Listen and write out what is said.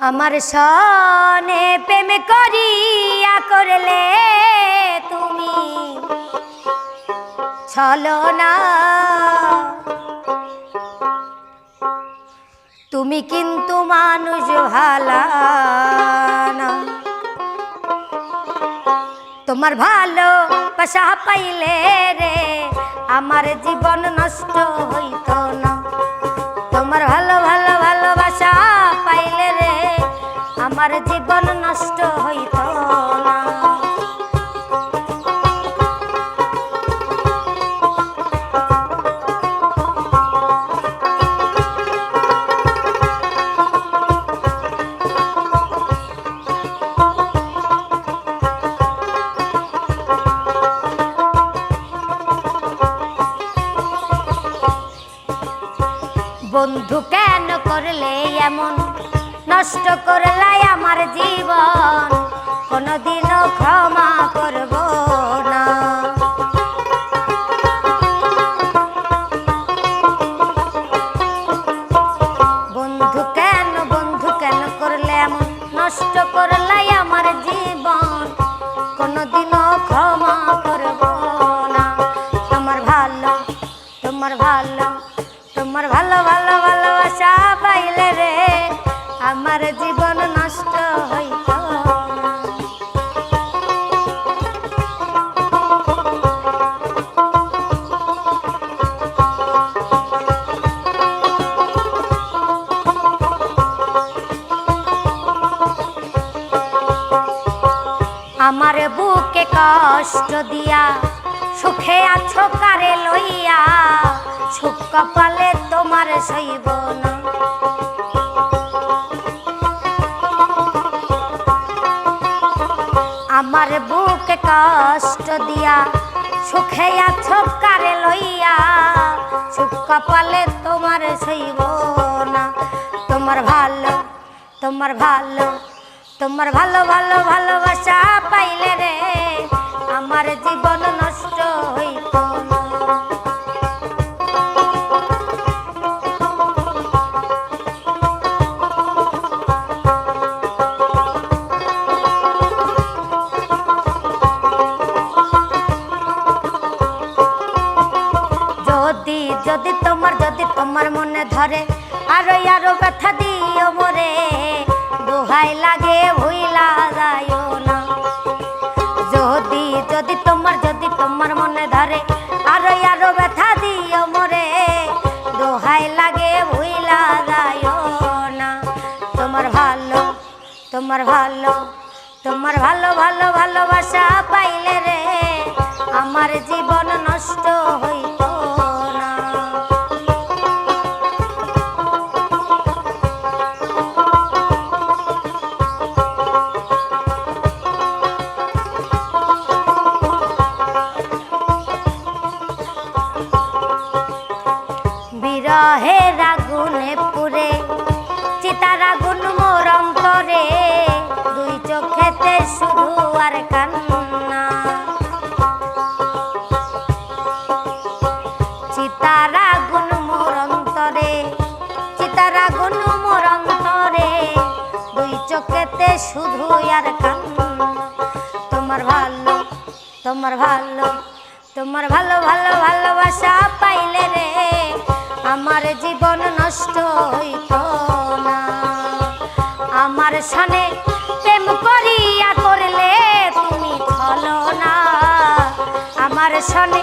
আমার সনে প্রেম করিয়া করলে তুমি চলো না। তুমি কিন্তু মানুষ ভালা তোমার ভালো বাসা পাইলে রে, আমার জীবন নষ্ট হইত না। আমার জীবন নষ্ট হইত না। বন্ধু কেন করলে এমন? নষ্ট করলাই আমার জীবন কষ্ট দিয়া সুখে আছো কারে লইয়া? সুখ কপালে তোমার সইব না। আমার বুকে কষ্ট দিয়া সুখে আছো কারে লইয়া? সুখ কপালে তোমার সইব না। তোমার ভালো তোমার ভালো তোমার ভালো ভালো, ভালোবাসা পাইলে রে আমার জীবন নষ্ট হইত যদি যদি তোমার যদি তোমার মনে ধরে, আরও আরও ব্যথা দিও মোরে। দোহাই লাগে ভুইলা ভালো ভালো ভালোবাসা পাইলে রে আমার জীবন নষ্ট হইত না। আগুনে পুরে চিতার আগুন শুধু আর কান্না তোমার ভালো তোমার ভালো তোমার ভালো ভালো ভালোবাসা পাইলে রে, আমার জীবন নষ্ট হইত না। আমার সনে প্রেম করিয়া করলে তুমি চলো না। আমার সনে